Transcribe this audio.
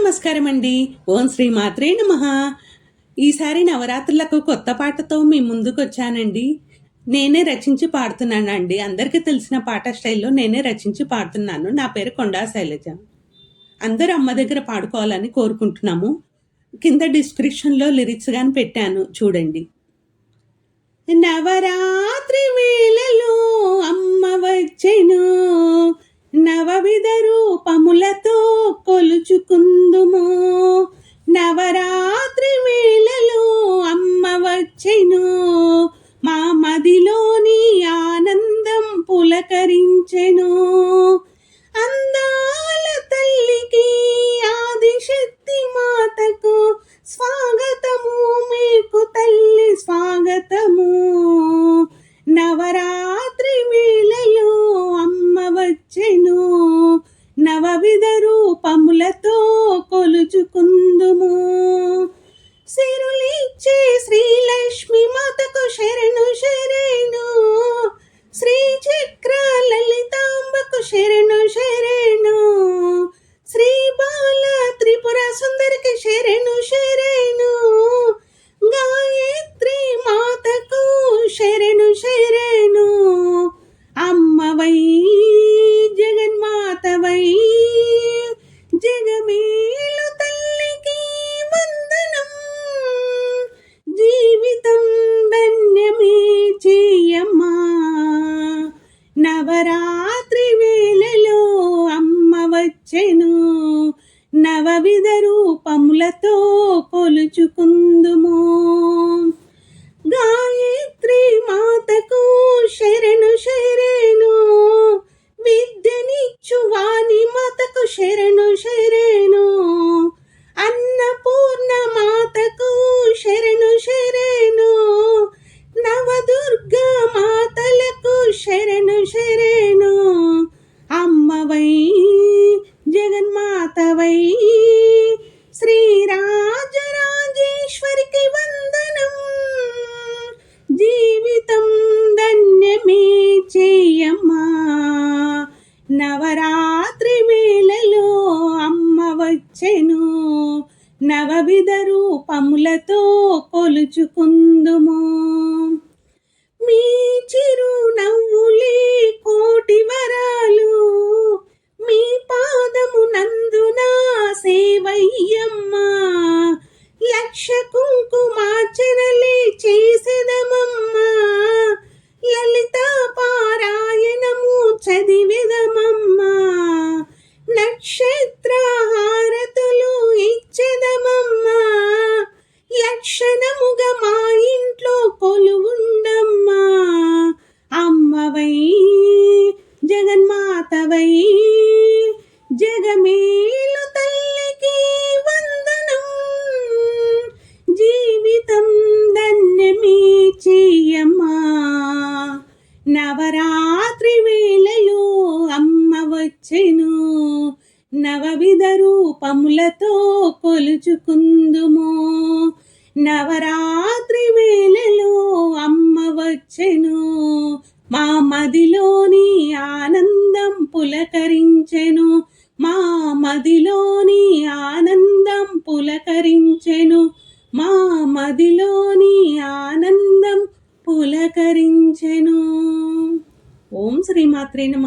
నమస్కారం అండి ఓం శ్రీ మాత్రే నమ. ఈసారి నవరాత్రులకు కొత్త పాటతో మీ ముందుకు వచ్చానండి నేనే రచించి పాడుతున్నాను అండి అందరికీ తెలిసిన పాట స్టైల్లో నేనే రచించి పాడుతున్నాను. నా పేరు కొండా శైలజ. అందరూ అమ్మ దగ్గర పాడుకోవాలని కోరుకుంటున్నాము. కింద డిస్క్రిప్షన్లో లిరిక్స్ కానీ పెట్టాను. చూడండి. నవరాత్రి నవరాత్రి వేళలో అమ్మ వచ్చెను. నవవిధ రూపములతో కొలుచుకుందుము. నవరాత్రి వేళలో అమ్మ వచ్చెను. నవవిధ రూపములతో కొలుచుకుందుము గాయత్రి మాతకు శరణు శరణు. విద్యనిచ్చు వాణి మాతకు శరణు శరణు. అన్నపూర్ణ మాతకు శరణు శరణు. నవదుర్గ మాతలకు శరణు శరణు. నవవిధ రూపములతో కొలుచుకుందుము మీ చిరునవ్వులే కొలుచుకుందుము నవరాత్రి వేళలో అమ్మ వచ్చెను. మా మదిలోని ఆనందం పులకరించెను. మా మదిలోని ఆనందం పులకరించెను. మా మదిలోని ఆనందం పులకరించెను. ఓం శ్రీమాత్రే నమ.